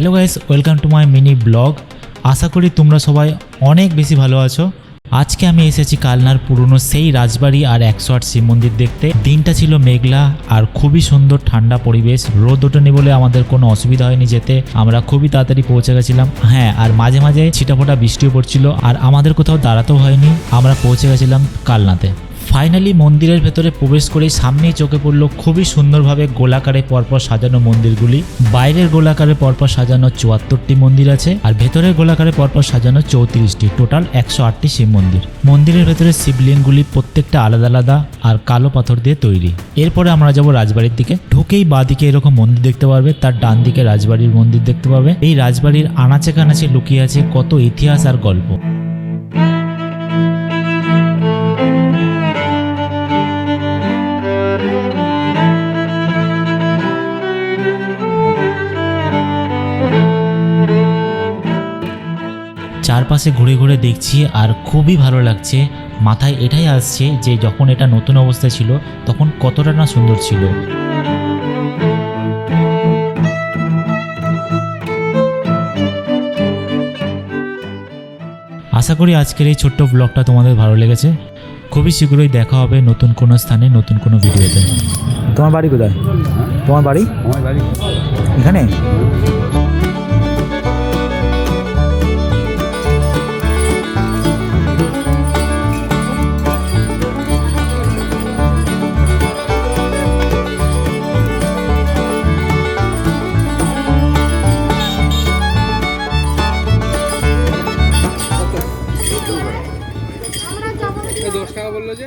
Hello guys welcome to my mini blog আশা করি তোমরা সবাই অনেক বেশি ভালো আছো। আজকে আমি এসেছি কালনার পুরনো সেই রাজবাড়ি আর একশো আট শিব মন্দির দেখতে। দিনটা ছিল মেঘলা আর খুবই সুন্দর ঠান্ডা পরিবেশ। রোদ ওঠেনি বলে আমাদের কোনো অসুবিধা হয়নি যেতে। আমরা খুবই তাড়াতাড়ি পৌঁছে গেছিলাম। হ্যাঁ আর মাঝে মাঝে ছিটাফোটা বৃষ্টিও পড়ছিল। আর আমাদের কোথাও দাঁড়াতেও হয়নি। আমরা পৌঁছে গেছিলাম কালনাতে। ফাইনালি মন্দিরের ভেতরে প্রবেশ করে সামনেই চোখে পড়ল খুবই সুন্দরভাবে গোলাকারে পরপর সাজানো মন্দিরগুলি। বাইরের গোলাকারে পরপর সাজানো চুয়াত্তরটি মন্দির আছে আর ভেতরের গোলাকারে পরপর সাজানো চৌত্রিশটি। টোটাল একশো আটটি শিব মন্দির। মন্দিরের ভেতরে শিবলিঙ্গগুলি প্রত্যেকটা আলাদা আলাদা আর কালো পাথর দিয়ে তৈরি। এরপরে আমরা যাব রাজবাড়ির দিকে। ঢুকেই বাঁ দিকে এরকম মন্দির দেখতে পারবে, তার ডান দিকে রাজবাড়ির মন্দির দেখতে পাবে। এই রাজবাড়ির আনাচে কানাচে লুকিয়ে আছে কত ইতিহাস আর গল্প। চারপাশে ঘুরে ঘুরে দেখছি আর খুবই ভালো লাগছে। মাথায় এটাই আসছে যে যখন এটা নতুন অবস্থায় ছিল তখন কতটা না সুন্দর ছিল। আশা করি আজকের এই ছোট্ট ব্লগটা তোমাদের ভালো লেগেছে। খুবই শীঘ্রই দেখা হবে নতুন কোনো স্থানে নতুন কোনো ভিডিওতে। তোমার বাড়ি কোথায়? তোমার বাড়ি। এখানে? দশ টাকা বলল যে